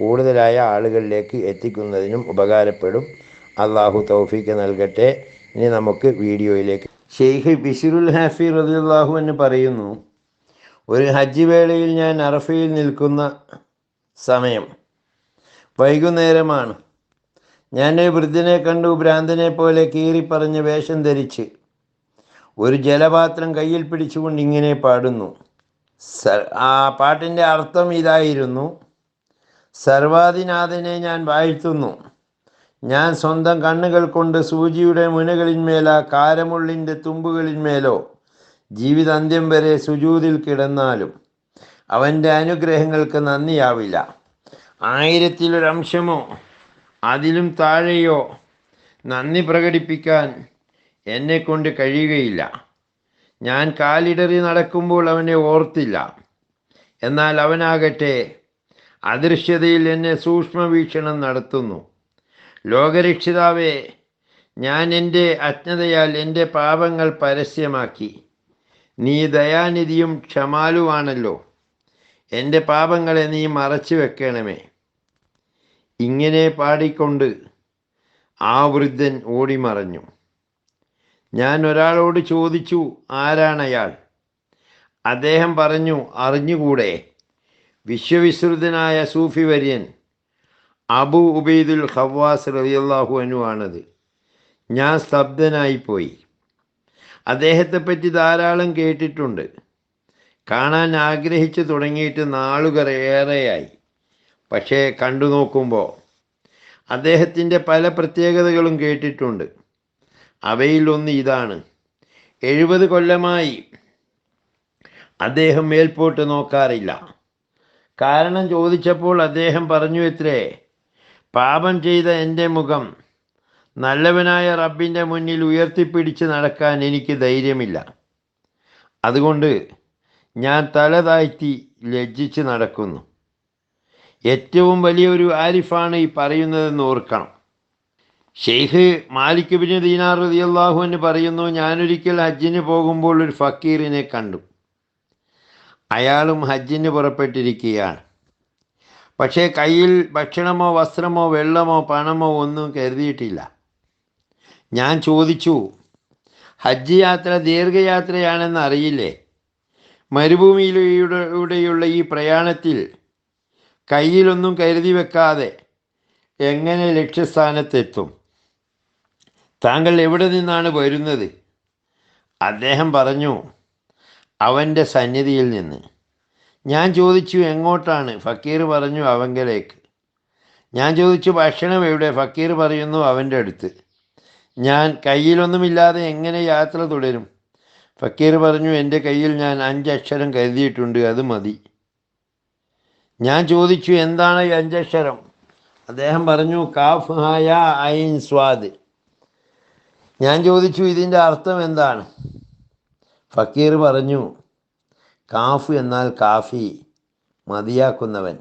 കൂടുതലായ ആളുകളിലേക്ക് എത്തിക്കുന്നതിനും ഉപകാരപ്പെടും. അള്ളാഹു തൗഫീക്ക് നൽകട്ടെ. ഇനി നമുക്ക് വീഡിയോയിലേക്ക്. ഷെയ്ഖ് ബിഷിറുൽ ഹാഫി റദിയുള്ളാഹു എന്ന് പറയുന്നു ഒരു ഹജ്ജ് വേളയിൽ ഞാൻ അറഫയിൽ നിൽക്കുന്ന സമയം വൈകുന്നേരമാണ്. ഞാൻ വൃദ്ധനെ കണ്ടു ഭ്രാന്തനെ പോലെ കീറിപ്പറഞ്ഞ് വേഷം ധരിച്ച് ഒരു ജലപാത്രം കയ്യിൽ പിടിച്ചുകൊണ്ട് ഇങ്ങനെ പാടുന്നു. ആ പാട്ടിന്റെ അർത്ഥം ഇതായിരുന്നു. സർവാധിനാഥനെ ഞാൻ വാഴ്ത്തുന്നു. ഞാൻ സ്വന്തം കണ്ണുകൾ കൊണ്ട് സൂചിയുടെ മുനകളിന്മേലാ കാരമുള്ളിന്റെ തുമ്പുകളിന്മേലോ ജീവിതാന്ത്യം വരെ സുജൂതിൽ കിടന്നാലും അവന്റെ അനുഗ്രഹങ്ങൾക്ക് നന്ദിയാവില്ല. ആയിരത്തിലൊരംശമോ അതിലും താഴെയോ നന്ദി പ്രകടിപ്പിക്കാൻ എന്നെ കൊണ്ട് കഴിയുകയില്ല. ഞാൻ കാലിടറി നടക്കുമ്പോൾ അവനെ ഓർത്തില്ല. എന്നാൽ അവനാകട്ടെ അദൃശ്യതയിൽ എന്നെ സൂക്ഷ്മവീക്ഷണം നടത്തുന്നു. ലോകരക്ഷിതാവേ ഞാൻ എന്റെ അജ്ഞതയാൽ എന്റെ പാപങ്ങൾ പരസ്യമാക്കി. നീ ദയാനിധിയും ക്ഷമാലുവാണല്ലോ. എന്റെ പാപങ്ങളെ നീ മറച്ചു വെക്കണമേ. ഇങ്ങനെ പാടിക്കൊണ്ട് ആ വൃദ്ധൻ ഓടിമറഞ്ഞു. ഞാൻ ഒരാളോട് ചോദിച്ചു ആരാണയാൾ? അദ്ദേഹം പറഞ്ഞു അറിഞ്ഞുകൂടെ. വിശ്വവിശ്രുതനായ സൂഫി വര്യൻ അബു ഉബൈദുൽ ഖവാസ് റബിയല്ലാഹു അനു ആണത്. ഞാൻ സ്തബ്ധനായിപ്പോയി അദ്ദേഹത്തെപ്പറ്റി ധാരാളം കേട്ടിട്ടുണ്ട്. കാണാൻ ആഗ്രഹിച്ചു തുടങ്ങിയിട്ട് നാളുകൾ ഏറെയായി. പക്ഷേ കണ്ടു നോക്കുമ്പോൾ അദ്ദേഹത്തിന്റെ പല പ്രത്യേകതകളും കേട്ടിട്ടുണ്ട്. അവയിലൊന്ന് ഇതാണ്. എഴുപത് കൊല്ലമായി അദ്ദേഹം മേൽപോട്ട് നോക്കാറില്ല. കാരണം ചോദിച്ചപ്പോൾ അദ്ദേഹം പറഞ്ഞു എത്രേ പാപം ചെയ്ത എന്റെ മുഖം നല്ലവനായ റബ്ബിന്റെ മുന്നിൽ ഉയർത്തിപ്പിടിച്ച് നടക്കാൻ എനിക്ക് ധൈര്യമില്ല. അതുകൊണ്ട് ഞാൻ തല താഴ്ത്തി ലജ്ജിച്ച് നടക്കുന്നു. ഏറ്റവും വലിയൊരു ആരിഫാണ് ഈ പറയുന്നതെന്ന് ഓർക്കണം. ഷെയ്ഖ് മാലിക് ബിൻ ദീനാർ റളിയല്ലാഹു എന്ന് പറയുന്നു ഞാനൊരിക്കൽ ഹജ്ജിന് പോകുമ്പോൾ ഒരു ഫക്കീറിനെ കണ്ടു. അയാളും ഹജ്ജിന് പുറപ്പെട്ടിരിക്കുകയാണ്. പക്ഷേ കയ്യിൽ ഭക്ഷണമോ വസ്ത്രമോ വെള്ളമോ പണമോ ഒന്നും കരുതിയിട്ടില്ല. ഞാൻ ചോദിച്ചു ഹജ്ജ് യാത്ര ദീർഘയാത്രയാണെന്ന് അറിയില്ലേ? മരുഭൂമിയിലൂടെയുള്ള ഈ പ്രയാണത്തിൽ കയ്യിലൊന്നും കരുതി വെക്കാതെ എങ്ങനെ ലക്ഷ്യസ്ഥാനത്തെത്തും? താങ്കൾ എവിടെ നിന്നാണ് വരുന്നത്? അദ്ദേഹം പറഞ്ഞു അവന്റെ സന്നിധിയിൽ നിന്ന്. ഞാൻ ചോദിച്ചു എങ്ങോട്ടാണ്? ഫക്കീർ പറഞ്ഞു അവങ്കലേക്ക്. ഞാൻ ചോദിച്ചു ഭക്ഷണം എവിടെ? ഫക്കീർ പറയുന്നു അവന്റെ അടുത്ത്. ഞാൻ കയ്യിലൊന്നുമില്ലാതെ എങ്ങനെ യാത്ര തുടരും? ഫക്കീർ പറഞ്ഞു എന്റെ കയ്യിൽ ഞാൻ അഞ്ചക്ഷരം കരുതിയിട്ടുണ്ട് അത് മതി. ഞാൻ ചോദിച്ചു എന്താണ് ഈ അഞ്ചക്ഷരം? അദ്ദേഹം പറഞ്ഞു കാഫ് ഹായ ഐൻ സ്വാദ്. ഞാൻ ചോദിച്ചു ഇതിന്റെ അർത്ഥം എന്താണ്? ഫക്കീർ പറഞ്ഞു കാഫ് എന്നാൽ കാഫി മതിയാക്കുന്നവൻ.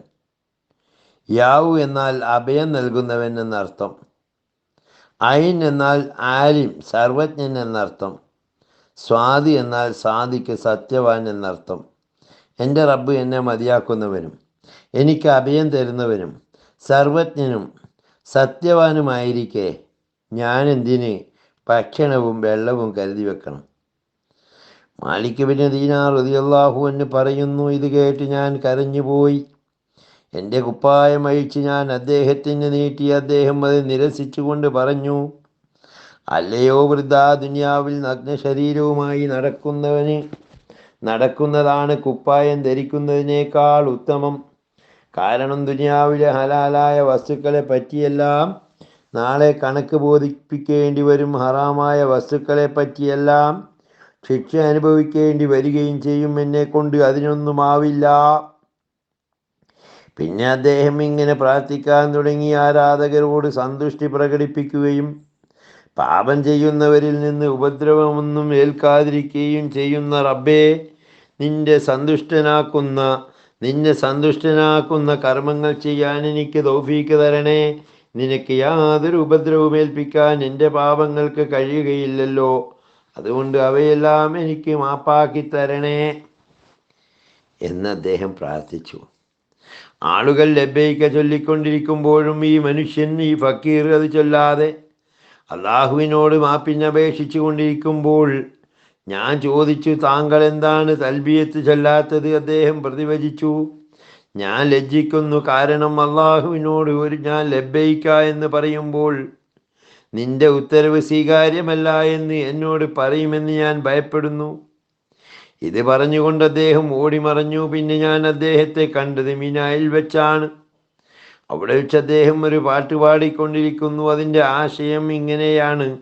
യാവു എന്നാൽ അഭയം നൽകുന്നവൻ എന്നർത്ഥം. ഐൻ എന്നാൽ ആലിം സർവജ്ഞൻ എന്നർത്ഥം. സ്വാതി എന്നാൽ സാദിക്ക് സത്യവാൻ എന്നർത്ഥം. എന്റെ റബ്ബ് എന്നെ മതിയാക്കുന്നവനും എനിക്ക് അഭയം തരുന്നവനും സർവജ്ഞനും സത്യവാനുമായിരിക്കെ ഞാൻ എന്തിന് ഭക്ഷണവും വെള്ളവും കരുതി വെക്കണം? മാലിക് ബിൻ ദീനാർ റളിയല്ലാഹു എന്ന് പറയുന്നു ഇത് കേട്ട് ഞാൻ കരഞ്ഞുപോയി. എന്റെ കുപ്പായം അഴിച്ച് ഞാൻ അദ്ദേഹത്തിന് നീട്ടി അദ്ദേഹം അത് നിരസിച്ചുകൊണ്ട് പറഞ്ഞു അല്ലയോ വൃദ്ധ ദുനിയാവിൽ നഗ്ന ശരീരവുമായി നടക്കുന്നവന് നടക്കുന്നതാണ് കുപ്പായം ധരിക്കുന്നതിനേക്കാൾ ഉത്തമം. കാരണം ദുനിയാവിലെ ഹലാലായ വസ്തുക്കളെ പറ്റിയെല്ലാം നാളെ കണക്ക് ബോധിപ്പിക്കേണ്ടി വരും. ഹറാമായ വസ്തുക്കളെ പറ്റിയെല്ലാം ശിക്ഷ അനുഭവിക്കേണ്ടി വരികയും ചെയ്യും എന്നെ കൊണ്ട്. അതിനൊന്നും ആവില്ല. പിന്നെ അദ്ദേഹം ഇങ്ങനെ പ്രാർത്ഥിക്കാൻ തുടങ്ങി. ആരാധകരോട് സന്തുഷ്ടി പ്രകടിപ്പിക്കുകയും പാപം ചെയ്യുന്നവരിൽ നിന്ന് ഉപദ്രവമൊന്നും ഏൽക്കാതിരിക്കുകയും ചെയ്യുന്ന റബ്ബേ നിന്റെ സന്തുഷ്ടനാക്കുന്ന നിന്നെ സന്തുഷ്ടനാക്കുന്ന കർമ്മങ്ങൾ ചെയ്യാൻ എനിക്ക് ദൗഫീക്ക് തരണേ. നിനക്ക് യാതൊരു ഉപദ്രവവും ഏൽപ്പിക്കാൻ എന്റെ പാപങ്ങൾക്ക് കഴിയുകയില്ലല്ലോ. അതുകൊണ്ട് അവയെല്ലാം എനിക്ക് മാപ്പാക്കി തരണേ എന്ന് അദ്ദേഹം പ്രാർത്ഥിച്ചു. ആളുകൾ ലബ്ബൈക്ക ചൊല്ലിക്കൊണ്ടിരിക്കുമ്പോഴും ഈ മനുഷ്യൻ ഈ ഫക്കീർ അത് ചൊല്ലാതെ അള്ളാഹുവിനോട് മാപ്പിനപേക്ഷിച്ചു കൊണ്ടിരിക്കുമ്പോൾ ഞാൻ ചോദിച്ചു താങ്കൾ എന്താണ് തൽബിയത്ത് ചൊല്ലാത്തത്? അദ്ദേഹം പ്രതിവചിച്ചു ഞാൻ ലജ്ജിക്കുന്നു. കാരണം അള്ളാഹുവിനോട് ഒരു ഞാൻ ലബ്ബൈക്ക എന്ന് പറയുമ്പോൾ നിന്റെ ഉത്തരവ് സ്വീകാര്യമല്ല എന്ന് എന്നോട് പറയുമെന്ന് ഞാൻ ഭയപ്പെടുന്നു. ഇത് പറഞ്ഞുകൊണ്ട് അദ്ദേഹം ഓടിമറഞ്ഞു. പിന്നെ ഞാൻ അദ്ദേഹത്തെ കണ്ടത് മിനായിൽ വെച്ചാണ്. അവിടെ വെച്ച് അദ്ദേഹം ഒരു പാട്ട് പാടിക്കൊണ്ടിരിക്കുന്നു. അതിന്റെ ആശയം ഇങ്ങനെയാണ്.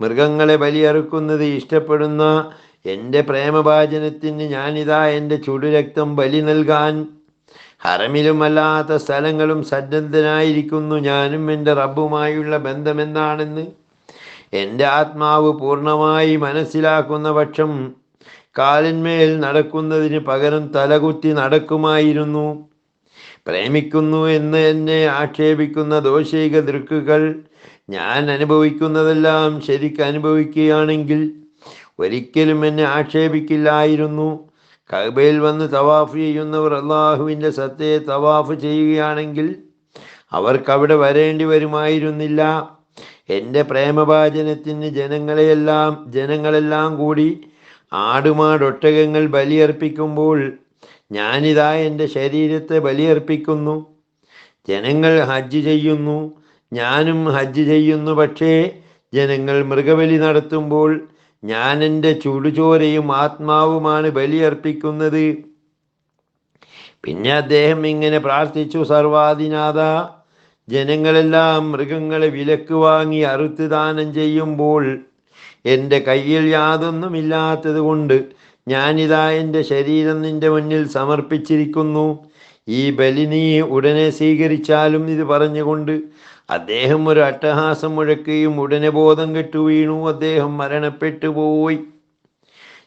മൃഗങ്ങളെ ബലിയറുക്കുന്നത് ഇഷ്ടപ്പെടുന്ന എന്റെ പ്രേമഭാചനത്തിന് ഞാനിതാ എന്റെ ചുടുരക്തം ബലി നൽകാൻ ഹറമിലുമല്ലാത്ത സ്ഥലങ്ങളും സന്നദ്ധനായിരിക്കുന്നു ഞാനും എന്റെ റബ്ബുമായുള്ള ബന്ധമെന്താണെന്ന്? എന്റെ ആത്മാവ് പൂർണമായി മനസ്സിലാക്കുന്ന പക്ഷം കാലിന്മേൽ നടക്കുന്നതിന് പകരം തലകുത്തി നടക്കുമായിരുന്നു. പ്രേമിക്കുന്നു എന്ന് എന്നെ ആക്ഷേപിക്കുന്ന ദോഷിക ദൃക്കുകൾ ഞാൻ അനുഭവിക്കുന്നതെല്ലാം ശരിക്ക് അനുഭവിക്കുകയാണെങ്കിൽ ഒരിക്കലും എന്നെ ആക്ഷേപിക്കില്ലായിരുന്നു. കഅബയിൽ വന്ന് തവാഫ് ചെയ്യുന്നവർ അള്ളാഹുവിന്റെ സത്തയെ തവാഫ് ചെയ്യുകയാണെങ്കിൽ അവർക്കവിടെ വരേണ്ടി വരുമായിരുന്നില്ല. എന്റെ പ്രേമഭാചനത്തിന് ജനങ്ങളെയെല്ലാം ജനങ്ങളെല്ലാം കൂടി ആടുമാടൊട്ടകങ്ങൾ ബലിയർപ്പിക്കുമ്പോൾ ഞാനിതാ എന്റെ ശരീരത്തെ ബലിയർപ്പിക്കുന്നു. ജനങ്ങൾ ഹജ്ജ് ചെയ്യുന്നു. ഞാനും ഹജ്ജ് ചെയ്യുന്നു. പക്ഷേ ജനങ്ങൾ മൃഗബലി നടത്തുമ്പോൾ ഞാൻ എന്റെ ചുടുചോരയും ആത്മാവുമാണ് ബലിയർപ്പിക്കുന്നത്. പിന്നെ അദ്ദേഹം ഇങ്ങനെ പ്രാർത്ഥിച്ചു സർവാധിനാഥ ജനങ്ങളെല്ലാം മൃഗങ്ങളെ വിലക്ക് വാങ്ങി അറുത്ത് ദാനം ചെയ്യുമ്പോൾ എന്റെ കയ്യിൽ യാതൊന്നുമില്ലാത്തത് കൊണ്ട് ഞാനിതാ എന്റെ ശരീരം നിന്റെ മുന്നിൽ സമർപ്പിച്ചിരിക്കുന്നു. ഈ ബലി നീ ഉടനെ സ്വീകരിച്ചാലും ഇത് പറഞ്ഞുകൊണ്ട് അദ്ദേഹം ഒരു അട്ടഹാസം മുഴക്കുകയും ഉടനെ ബോധം കെട്ടു വീണു. അദ്ദേഹം മരണപ്പെട്ടു പോയി.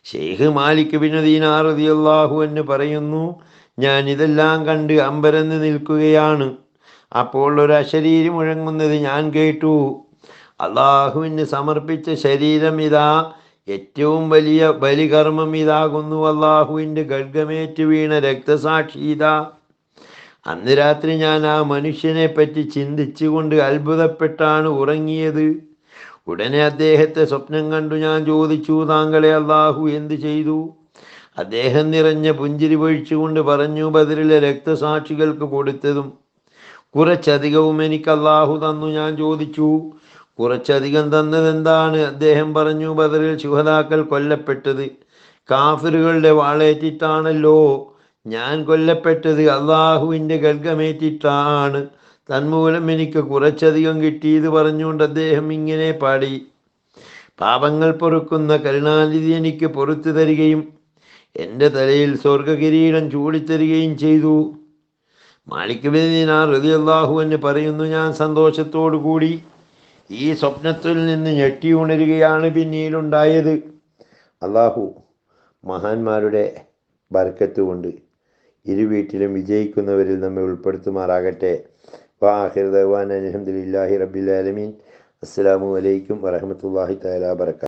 ഷെയ്ഖ് മാലിക് ബിനദീനാറിയാഹു എന്ന് പറയുന്നു ഞാൻ ഇതെല്ലാം കണ്ട് അമ്പരന്ന് നിൽക്കുകയാണ്. അപ്പോൾ ഒരു അശരീരി മുഴങ്ങുന്നത് ഞാൻ കേട്ടു. അള്ളാഹുവിന് സമർപ്പിച്ച ശരീരം ഇതാ. ഏറ്റവും വലിയ ബലികർമ്മം ഇതാകുന്നു. അള്ളാഹുവിന്റെ ഗർഗമേറ്റ് വീണ രക്തസാക്ഷി ഇതാ. അന്ന് രാത്രി ഞാൻ ആ മനുഷ്യനെ പറ്റി ചിന്തിച്ചുകൊണ്ട് അത്ഭുതപ്പെട്ടാണ് ഉറങ്ങിയത്. ഉടനെ അദ്ദേഹത്തെ സ്വപ്നം കണ്ടു ഞാൻ ചോദിച്ചു താങ്കളെ അള്ളാഹു എന്ത് ചെയ്തു? അദ്ദേഹം നിറഞ്ഞ പുഞ്ചിരി പൊഴിച്ചുകൊണ്ട് പറഞ്ഞു ബദറിലെ രക്തസാക്ഷികൾക്ക് കൊടുത്തതും കുറച്ചധികവും എനിക്ക് അള്ളാഹു തന്നു ഞാൻ ചോദിച്ചു. കുറച്ചധികം തന്നതെന്താണ്? അദ്ദേഹം പറഞ്ഞു ബദറിൽ ശുഹതാക്കൾ കൊല്ലപ്പെട്ടത്. കാഫിറുകളുടെ വാളേറ്റിട്ടാണല്ലോ. ഞാൻ കൊല്ലപ്പെട്ടത് അള്ളാഹുവിന്റെ ഗൽഗമേറ്റിട്ടാണ്. തന്മൂലം എനിക്ക് കുറച്ചധികം കിട്ടിയത് പറഞ്ഞുകൊണ്ട് അദ്ദേഹം ഇങ്ങനെ പാടി. പാപങ്ങൾ പൊറുക്കുന്ന കരുണാനിധി എനിക്ക് പൊറത്തു തരികയും എന്റെ തലയിൽ സ്വർഗകിരീടം ചൂടിത്തരികയും ചെയ്തു. മാലിക് ബിനാർ റതി എന്ന് പറയുന്നു ഞാൻ സന്തോഷത്തോടു കൂടി ഈ സ്വപ്നത്തിൽ നിന്ന് ഞെട്ടി ഉണരുകയാണ് പിന്നീടുണ്ടായത്. അള്ളാഹു മഹാന്മാരുടെ ബർക്കത്ത് കൊണ്ട് ഇരു വീട്ടിലും വിജയിക്കുന്നവരിൽ നമ്മെ ഉൾപ്പെടുത്തുമാറാകട്ടെ. വാഹിർ അലഹമുല്ലാഹി റബ്ബിൽ ആലമീൻ. അസ്സാം വലൈക്കും വരഹമത്തല്ലാഹി തല വർക്കാത്തു